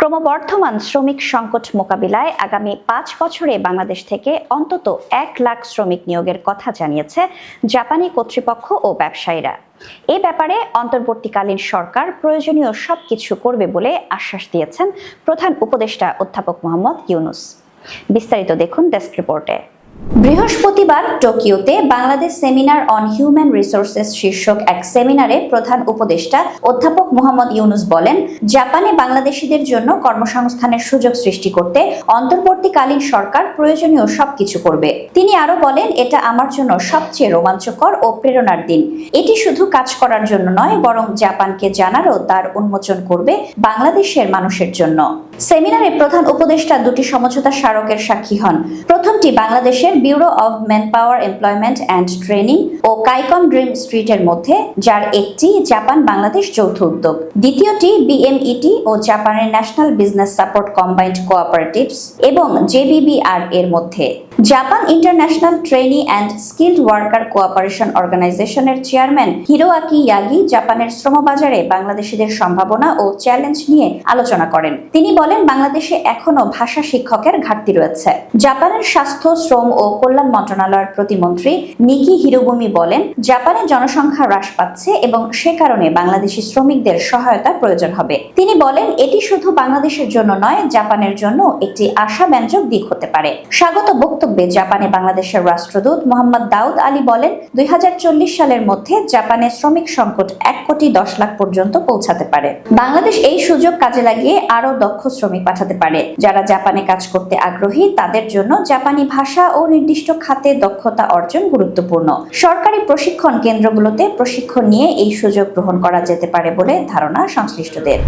ক্রমবর্ধমান শ্রমিক সংকট মোকাবিলায় আগামী পাঁচ বছরে বাংলাদেশ থেকে অন্তত এক লাখ শ্রমিক নিয়োগের কথা জানিয়েছে জাপানি কর্তৃপক্ষ ও ব্যবসায়ীরা। এ ব্যাপারে অন্তর্বর্তীকালীন সরকার প্রয়োজনীয় সবকিছু করবে বলে আশ্বাস দিয়েছেন প্রধান উপদেষ্টা অধ্যাপক মোহাম্মদ ইউনুস। বিস্তারিত দেখুন ডেস্ক রিপোর্টে। বৃহস্পতিবার টোকিওতে Bangladesh seminar on human resources শীর্ষক এক সেমিনারে প্রধান উপদেষ্টা অধ্যাপক মোহাম্মদ ইউনুস বলেন, জাপানে বাংলাদেশিদের জন্য কর্মসংস্থানের সুযোগ সৃষ্টি করতে অন্তর্বর্তীকালীন সরকার প্রয়োজনীয় সবকিছু করবে। তিনি আরও বলেন, এটা আমার জন্য সবচেয়ে রোমাঞ্চকর ও প্রেরণার দিন। এটি শুধু কাজ করার জন্য নয়, বরং জাপানকে জানারও তার উন্মোচন করবে বাংলাদেশের মানুষের জন্য। সেমিনারে প্রধান উপদেষ্টা দুটি সমঝোতা স্মারকের সাক্ষী হন। প্রথমটি বাংলাদেশের bureau of manpower employment and training ও কাইকম ড্রিম স্ট্রিটের মধ্যে, যার একটি জাপান বাংলাদেশ যৌথ উদ্যোগ। দ্বিতীয়টি বিএমইটি ও জাপানের national business support combined cooperatives এবং জেবিবিআর এর মধ্যে। Japan international trainee and skilled worker cooperation অর্গানাইজেশনের চেয়ারম্যান হিরোয়াকি ইয়াগি জাপানের শ্রমবাজারে বাংলাদেশিদের সম্ভাবনা ও চ্যালেঞ্জ নিয়ে আলোচনা করেন। তিনি বলেন, বাংলাদেশে এখনও ভাষা শিক্ষকের ঘাটতি রয়েছে। জাপানের স্বাস্থ্য, শ্রম ও কল্যাণ মন্ত্রণালয়ের প্রতিমন্ত্রী নিকি হিরোবুমি বলেন, জাপানে জনসংখ্যা হ্রাস পাচ্ছে এবং সে কারণে বাংলাদেশি শ্রমিকদের সহায়তা প্রয়োজন হবে। তিনি বলেন, এটি শুধু বাংলাদেশের জন্য নয়, জাপানের জন্য একটি আশাব্যঞ্জক দিক হতে পারে। স্বাগত বক্তব্যে জাপানে বাংলাদেশের রাষ্ট্রদূত মোহাম্মদ দাউদ আলী বলেন, দুই সালের মধ্যে জাপানে শ্রমিক সংকট এক কোটি দশ লাখ পর্যন্ত পৌঁছাতে পারে। বাংলাদেশ এই সুযোগ কাজে লাগিয়ে আরও দক্ষ শ্রমিক পাঠাতে পারে। যারা জাপানে কাজ করতে আগ্রহী, তাদের জন্য জাপানি ভাষা ও নির্দিষ্ট খাতে দক্ষতা অর্জন গুরুত্বপূর্ণ। সরকারি প্রশিক্ষণ কেন্দ্রগুলোতে প্রশিক্ষণ নিয়ে এই সুযোগ গ্রহণ করা যেতে পারে বলে ধারণা সংশ্লিষ্টদের।